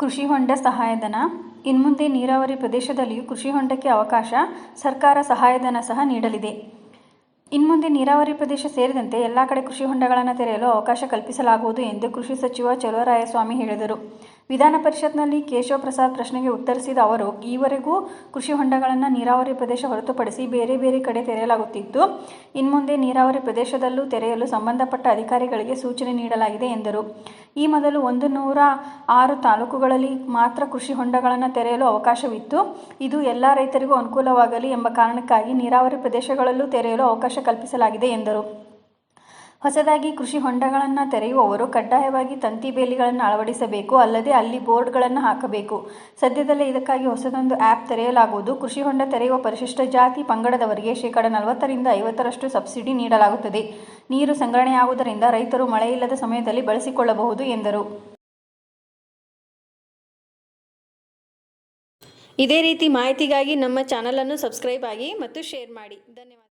ಕೃಷಿ ಹೊಂಡ ಸಹಾಯಧನ ಇನ್ಮುಂದೆ ನೀರಾವರಿ ಪ್ರದೇಶದಲ್ಲಿಯೂ ಕೃಷಿ ಹೊಂಡಕ್ಕೆ ಅವಕಾಶ, ಸರ್ಕಾರ ಸಹಾಯಧನ ಸಹ ನೀಡಲಿದೆ. ಇನ್ಮುಂದೆ ನೀರಾವರಿ ಪ್ರದೇಶ ಸೇರಿದಂತೆ ಎಲ್ಲ ಕಡೆ ಕೃಷಿ ಹೊಂಡಗಳನ್ನು ತೆರೆಯಲು ಅವಕಾಶ ಕಲ್ಪಿಸಲಾಗುವುದು ಎಂದು ಕೃಷಿ ಸಚಿವ ಚಲುವರಾಯಸ್ವಾಮಿ ಹೇಳಿದರು. ವಿಧಾನ ಪರಿಷತ್ನಲ್ಲಿ ಕೇಶವ ಪ್ರಸಾದ್ ಪ್ರಶ್ನೆಗೆ ಉತ್ತರಿಸಿದ ಅವರು, ಈವರೆಗೂ ಕೃಷಿ ಹೊಂಡಗಳನ್ನು ನೀರಾವರಿ ಪ್ರದೇಶ ಹೊರತುಪಡಿಸಿ ಬೇರೆ ಬೇರೆ ಕಡೆ ತೆರೆಯಲಾಗುತ್ತಿದ್ದು ಇನ್ಮುಂದೆ ನೀರಾವರಿ ಪ್ರದೇಶದಲ್ಲೂ ತೆರೆಯಲು ಸಂಬಂಧಪಟ್ಟ ಅಧಿಕಾರಿಗಳಿಗೆ ಸೂಚನೆ ನೀಡಲಾಗಿದೆ ಎಂದರು. ಈ ಮೊದಲು ಒಂದು ನೂರ ಆರು ತಾಲೂಕುಗಳಲ್ಲಿ ಮಾತ್ರ ಕೃಷಿ ಹೊಂಡಗಳನ್ನು ತೆರೆಯಲು ಅವಕಾಶವಿತ್ತು. ಇದು ಎಲ್ಲ ರೈತರಿಗೂ ಅನುಕೂಲವಾಗಲಿ ಎಂಬ ಕಾರಣಕ್ಕಾಗಿ ನೀರಾವರಿ ಪ್ರದೇಶಗಳಲ್ಲೂ ತೆರೆಯಲು ಅವಕಾಶ ಕಲ್ಪಿಸಲಾಗಿದೆ ಎಂದರು. ಹೊಸದಾಗಿ ಕೃಷಿ ಹೊಂಡಗಳನ್ನು ತೆರೆಯುವವರು ಕಡ್ಡಾಯವಾಗಿ ತಂತಿ ಬೇಲಿಗಳನ್ನು ಅಳವಡಿಸಬೇಕು, ಅಲ್ಲದೆ ಅಲ್ಲಿ ಬೋರ್ಡ್ಗಳನ್ನು ಹಾಕಬೇಕು. ಸದ್ಯದಲ್ಲೇ ಇದಕ್ಕಾಗಿ ಹೊಸದೊಂದು ಆ್ಯಪ್ ತೆರೆಯಲಾಗುವುದು. ಕೃಷಿ ಹೊಂಡ ತೆರೆಯುವ ಪರಿಶಿಷ್ಟ ಜಾತಿ ಪಂಗಡದವರಿಗೆ ಶೇಕಡ ನಲವತ್ತರಿಂದ ಐವತ್ತರಷ್ಟು ಸಬ್ಸಿಡಿ ನೀಡಲಾಗುತ್ತದೆ. ನೀರು ಸಂಗ್ರಹಣೆಯಾಗುವುದರಿಂದ ರೈತರು ಮಳೆಯಿಲ್ಲದ ಸಮಯದಲ್ಲಿ ಬಳಸಿಕೊಳ್ಳಬಹುದು, ಎಂದರು. ಇದೇ ರೀತಿ ಮಾಹಿತಿಗಾಗಿ ನಮ್ಮ ಚಾನಲನ್ನು ಸಬ್ಸ್ಕ್ರೈಬ್ ಆಗಿ ಮತ್ತು ಶೇರ್ ಮಾಡಿ. ಧನ್ಯವಾದ.